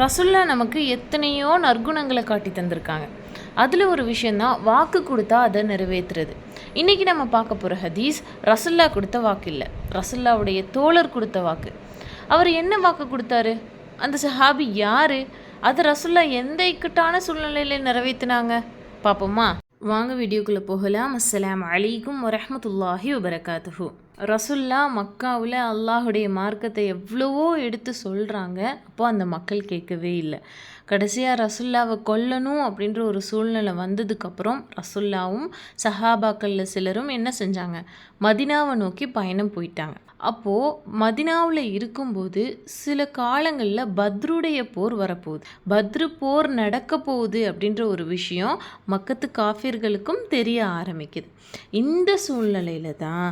ரசுல்லா நமக்கு எத்தனையோ நற்குணங்களை காட்டி தந்திருக்காங்க. அதில் ஒரு விஷயந்தான் வாக்கு கொடுத்தா அதை நிறைவேற்றுறது. இன்றைக்கி நம்ம பார்க்க போகிற ஹதீஸ் ரசுல்லா கொடுத்த வாக்கு இல்லை. ரசுல்லாவுடைய தோழர் கொடுத்த வாக்கு. அவர் என்ன வாக்கு கொடுத்தாரு? அந்த சஹாபி யார்? அது ரசுல்லா எந்த இக்கட்டான சூழ்நிலையில் நிறைவேற்றினாங்க பார்ப்போமா. வாங்க வீடியோக்குள்ளே போகலாம். அஸ்லாம் அலைக்கும் வரமத்துல்லாஹி வபரகாத்துஹு. ரசுல்லா மக்காவில் அல்லாஹுடைய மார்க்கத்தை எவ்வளவோ எடுத்து சொல்கிறாங்க அப்போ அந்த மக்கள் கேட்கவே இல்லை. கடைசியாக ரசுல்லாவை கொல்லணும் அப்படின்ற ஒரு சூழ்நிலை வந்ததுக்கப்புறம் ரசுல்லாவும் சஹாபாக்களில் சிலரும் என்ன செஞ்சாங்க? மதினாவை நோக்கி பயணம் போயிட்டாங்க. அப்போது மதினாவில் இருக்கும்போது சில காலங்களில் பத்ருடைய போர் வரப்போகுது. பத்ரு போர் நடக்க போகுது அப்படின்ற ஒரு விஷயம் மக்கத்து காஃபிர்களுக்கும் தெரிய ஆரம்பிக்குது. இந்த சூழ்நிலையில் தான்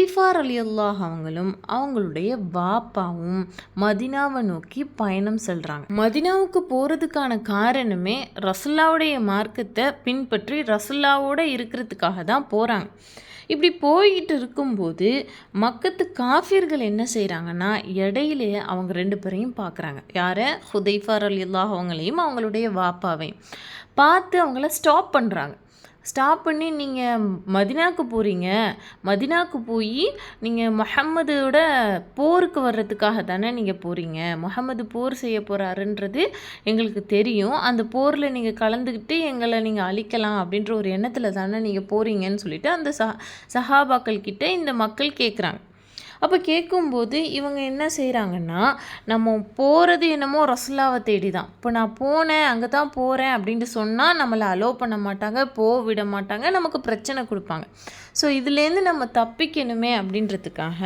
ஹுதைஃபார் அலி அல்லாஹ் அவங்களும் அவங்களுடைய பாப்பாவும் மதினாவை நோக்கி பயணம் செல்கிறாங்க மதினாவுக்கு போகிறதுக்கான காரணமே ரசுல்லாவுடைய மார்க்கத்தை பின்பற்றி ரசுல்லாவோட இருக்கிறதுக்காக தான் போகிறாங்க இப்படி போய்கிட்டு இருக்கும்போது மக்கத்து காஃபியர்கள் என்ன செய்கிறாங்கன்னா இடையிலே அவங்க ரெண்டு பேரையும் பார்க்குறாங்க யாரை? ஹுதைஃபார் அலி அல்லாஹ் அவங்களையும் அவங்களுடைய வாப்பாவையும். பார்த்து அவங்கள ஸ்டாப் பண்ணுறாங்க ஸ்டாப் பண்ணி நீங்கள் மதினாக்கு போகிறீங்க மதினாக்கு போய் நீங்கள் முஹம்மதோட போருக்கு வர்றதுக்காக தானே நீங்கள் போகிறீங்க முகமது போர் செய்ய போகிறாருன்றது எங்களுக்கு தெரியும். அந்த போரில் நீங்கள் கலந்துக்கிட்டு எங்களை நீங்கள் அழிக்கலாம் அப்படின்ற ஒரு எண்ணத்தில் தானே நீங்கள் போகிறீங்கன்னு சொல்லிட்டு அந்த சஹ சஹாபாக்கள் கிட்டே இந்த மக்கள் கேட்குறாங்க அப்போ கேட்கும்போது இவங்க என்ன செய்கிறாங்கன்னா நம்ம போகிறது என்னமோ ரசுல்லாவை தேடி தான் இப்போ நான் போனேன் அங்கே தான் போகிறேன் அப்படின்ட்டு சொன்னால் நம்மளை அலோவ் பண்ண மாட்டாங்க போ விட மாட்டாங்க நமக்கு பிரச்சனை கொடுப்பாங்க. ஸோ இதுலேருந்து நம்ம தப்பிக்கணுமே அப்படின்றதுக்காக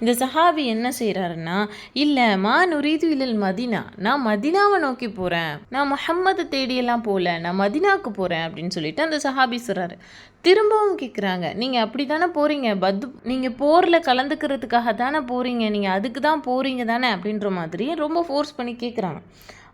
இந்த சஹாபி என்ன செய்கிறாருன்னா இல்லை மா நுரீது இல்லல் மதினா நான் மதினாவை நோக்கி போகிறேன் நான் முஹம்மதை தேடியெல்லாம் போகல நான் மதினாவுக்கு போகிறேன் அப்படின்னு சொல்லிட்டு அந்த சஹாபி சொல்கிறாரு திரும்பவும் கேட்குறாங்க நீங்கள் அப்படி தானே போகிறீங்க பத்து நீங்கள் போரில் கலந்துக்கிறதுக்காக தானே போகிறீங்க நீங்கள் அதுக்கு தான்? போகிறீங்க தானே அப்படின்ற மாதிரி ரொம்ப ஃபோர்ஸ் பண்ணி கேட்குறாங்க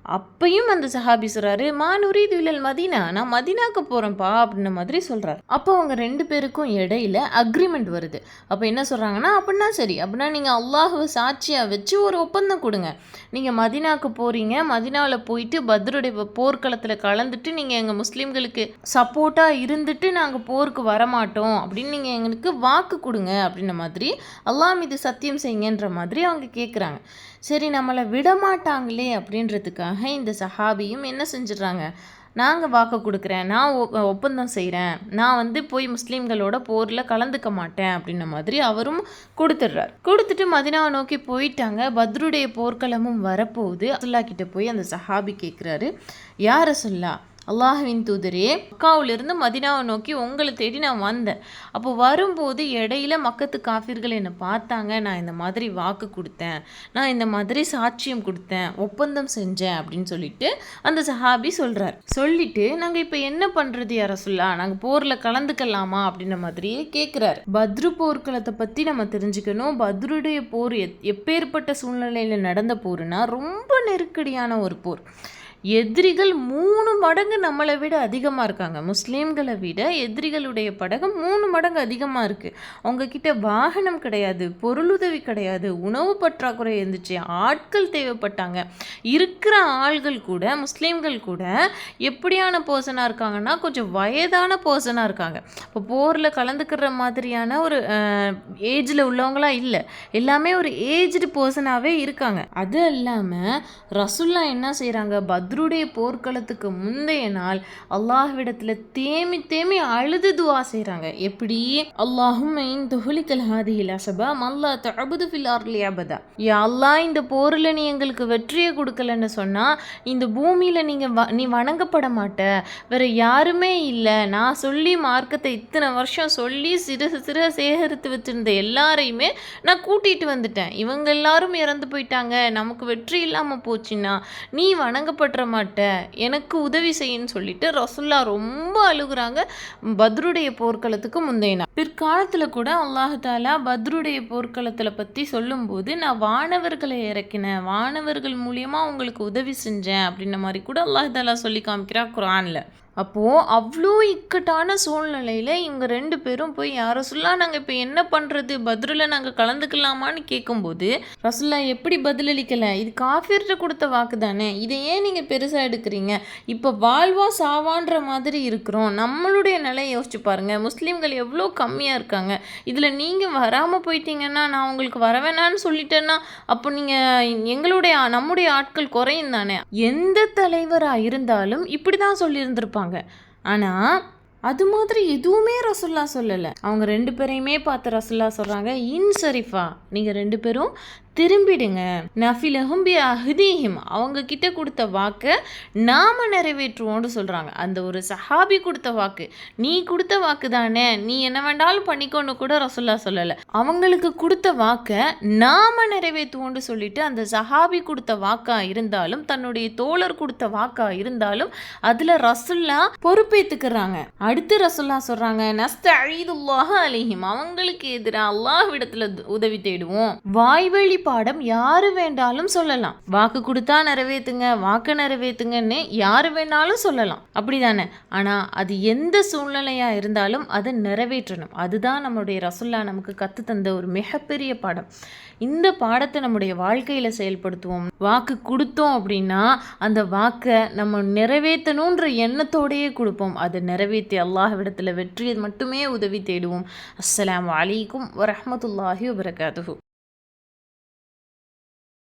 அப்பையும் அந்த சஹாபி சொல்கிறாரு மானுரி துவிலல் மதினா நான் மதினாக்கு போகிறேன்ப்பா அப்படின்ன மாதிரி சொல்கிறார் அப்போ அவங்க ரெண்டு பேருக்கும் இடையில அக்ரிமெண்ட் வருது. அப்போ என்ன சொல்கிறாங்கன்னா அப்படின்னா சரி அப்படின்னா நீங்கள் அல்லாஹுவை சாட்சியாக வச்சு ஒரு ஒப்பந்தம் கொடுங்க. நீங்கள் மதினாக்கு போகிறீங்க மதினாவில் போயிட்டு பத்ருடைய போர்க்களத்தில் கலந்துட்டு நீங்கள் எங்கள் முஸ்லீம்களுக்கு சப்போர்ட்டாக இருந்துட்டு நாங்கள் போருக்கு வரமாட்டோம் அப்படின்னு நீங்கள் எங்களுக்கு வாக்கு கொடுங்க அப்படின்ன மாதிரி அல்லாஹ் மீது சத்தியம் செய்யுங்கன்ற மாதிரி அவங்க கேட்குறாங்க சரி நம்மளை விடமாட்டாங்களே அப்படின்றதுக்காக இந்த சஹாபியும் என்ன செஞ்சிடுறாங்க? நாங்கள் வாக்கு கொடுக்குறேன் நான் ஒ- ஒப்பந்தம் செய்கிறேன் நான் வந்து போய் முஸ்லீம்களோட போரில் கலந்துக்க மாட்டேன் அப்படின்ன மாதிரி அவரும் கொடுத்துட்றார். கொடுத்துட்டு மதினாவை நோக்கி போயிட்டாங்க. பத்ருடைய போர்க்களமும் வரப்போகுது. அசுல்லா கிட்ட போய் அந்த சஹாபி கேட்குறாரு யார் அசுல்லா அல்லாஹுவின் தூதரே மக்காவிலிருந்து மதினாவை நோக்கி உங்களை தேடி நான் வந்தேன். அப்போ வரும்போது இடையில மக்கத்து காஃபிர்கள் என்னை பார்த்தாங்க. நான் இந்த மாதிரி வாக்கு கொடுத்தேன். நான் இந்த மாதிரி சாட்சியம் கொடுத்தேன். ஒப்பந்தம் செஞ்சேன் அப்படின்னு சொல்லிட்டு அந்த சஹாபி சொல்கிறார் சொல்லிட்டு நாங்கள் இப்போ என்ன பண்ணுறது யார சொல்லா நாங்கள் போரில் கலந்துக்கலாமா? அப்படின்ற மாதிரியே கேட்குறாரு பத்ரு போர்க்களத்தை பற்றி நம்ம தெரிஞ்சுக்கணும். பத்ருடைய போர் எத் எப்பேற்பட்ட சூழ்நிலையில் நடந்த போர்னா ரொம்ப நெருக்கடியான ஒரு போர். எதிரிகள் மூணு மடங்கு நம்மளை விட அதிகமாக இருக்காங்க. முஸ்லீம்களை விட எதிரிகளுடைய படகம் மூணு மடங்கு அதிகமாக இருக்குது அவங்கக்கிட்ட வாகனம் கிடையாது பொருளுதவி கிடையாது உணவு பற்றாக்குறை இருந்துச்சு ஆட்கள் தேவைப்பட்டாங்க. இருக்கிற ஆள்கள் கூட முஸ்லீம்கள் கூட எப்படியான பர்சனாக இருக்காங்கன்னா கொஞ்சம் வயதான பர்சனாக இருக்காங்க. இப்போ போரில் கலந்துக்கிற மாதிரியான ஒரு ஏஜில் உள்ளவங்களா இல்லை. எல்லாமே ஒரு ஏஜ்டு பர்சனாகவே இருக்காங்க. அது இல்லாமல் ரசுல்லா என்ன செய்கிறாங்க பத் பத்ருடைய போர்க்களத்துக்கு முந்தைய நாள் அல்லாஹ்விடத்தில் தேமி தேமி அழுது துவா செய்கிறாங்க எப்படி? அல்லாஹும் துஹலிக்கல் ஹாதிஹில் அசபா மல்லா தஅபுது ஃபில் அபதா. யா அல்லாஹ் இந்த போரில் நீ எங்களுக்கு வெற்றியை கொடுக்கலன்னு சொன்னால் இந்த பூமியில் நீங்கள் வ நீ வணங்கப்பட மாட்ட. வேற யாருமே இல்லை. நான் சொல்லி மார்க்கத்தை இத்தனை வருஷம் சொல்லி சிறு சிறு சேகரித்து வச்சிருந்த எல்லாரையுமே நான் கூட்டிகிட்டு வந்துட்டேன். இவங்க எல்லாரும் இறந்து போயிட்டாங்க. நமக்கு வெற்றி இல்லாமல் போச்சுன்னா நீ வணங்கப்படுற மாட்டேன். எனக்கு உதவி செய்யுன்னு சொல்லிட்டு ரசுல்லா ரொம்ப அழுகுறாங்க. பத்ருடைய போர்க்களத்துக்கு முந்தைய பிற்காலத்தில் கூட அல்லாஹாலா பத்ருடைய போர்க்களத்தில் பற்றி சொல்லும்போது நான் வானவர்களை இறக்கினேன். வானவர்கள் மூலியமாக உங்களுக்கு உதவி செஞ்சேன். அப்படின்ன மாதிரி கூட அல்லாஹ் தாலா சொல்லி காமிக்கிறா குரானில் அப்போது அவ்வளோ இக்கட்டான சூழ்நிலையில் இவங்க ரெண்டு பேரும் போய் யார் ரசுல்லா நாங்கள் இப்போ என்ன பண்ணுறது பதிலில் நாங்கள் கலந்துக்கலாமான்னு கேட்கும்போது ரசுல்லா எப்படி பதிலளிக்கலை? இது காஃபிர்கிட்ட கொடுத்த வாக்கு தானே? இதை ஏன் நீங்கள் பெருசாக எடுக்கிறீங்க? இப்போ வாழ்வா சாவான்ற மாதிரி இருக்கிறோம். நம்மளுடைய நிலையை யோசிச்சு பாருங்கள் முஸ்லீம்கள் எவ்வளோ கம்மியாக இருக்காங்க. இதில் நீங்கள் வராமல் போயிட்டீங்கன்னா நான் உங்களுக்கு வர வேணான்னு சொல்லிட்டேன்னா அப்போ நீங்கள் எங்களுடைய நம்முடைய ஆட்கள் குறையும் தானே? எந்த தலைவராக இருந்தாலும் இப்படி தான் சொல்லியிருந்திருப்பாங்க. ஆனால் அது மாதிரி எதுவுமே ரசுல்லா சொல்லலை. அவங்க ரெண்டு பேரையுமே பார்த்து ரசுல்லா சொல்கிறாங்க இன்சரிஃபா நீங்கள் ரெண்டு பேரும் திரும்பிடுங்க. நஃபிலஹும் பி அஹ்தீஹிம். அவங்க கிட்ட கொடுத்த வாக்கை நாம நிறைவேற்றுவோம்னு சொல்கிறாங்க அந்த ஒரு சஹாபி கொடுத்த வாக்கு. நீ கொடுத்த வாக்கு தானே. நீ என்ன வேண்டாலும் பண்ணிக்கோன்னு கூட ரசுல்லா சொல்லலை. அவங்களுக்கு கொடுத்த வாக்கை நாம நிறைவேற்றுவோம்னு சொல்லிட்டு அந்த சஹாபி கொடுத்த வாக்கா இருந்தாலும் தன்னுடைய தோழர் கொடுத்த வாக்கா இருந்தாலும் அதில் ரசுல்லா பொறுப்பேற்றுக்கிறாங்க அடுத்து ரசுல்லா சொல்கிறாங்க நஸ்த அழிதுல்லாக அலிஹிம். அவங்களுக்கு எதிராக அல்லாஹ் அல்லாஹ்விடத்தில் உதவி தேடுவோம். வாய்வழி பாடம் யாரு வேண்டாலும் சொல்லலாம். வாக்கு கொடுத்தா நிறைவேத்துங்க வாக்கு நிறைவேத்துங்கன்னு யாரு வேணாலும் சொல்லலாம். அப்படிதானே? ஆனா அது எந்த சூழ்நிலையா இருந்தாலும் அதை நிறைவேற்றணும். அதுதான் நம்மளுடைய ரசுல்லா நமக்கு கத்து தந்த ஒரு மிகப்பெரிய பாடம். இந்த பாடத்தை நம்முடைய வாழ்க்கையில செயல்படுத்துவோம். வாக்கு கொடுத்தோம் அப்படின்னா அந்த வாக்கை நம்ம நிறைவேற்றணுன்ற எண்ணத்தோடையே கொடுப்போம். அதை நிறைவேற்றி அல்லாஹ்விடத்தில் வெற்றியை மட்டுமே உதவி தேடுவோம். அஸ்லாம் வலைக்கும் வரமத்துல்லாஹி வபரகாத்துஹு.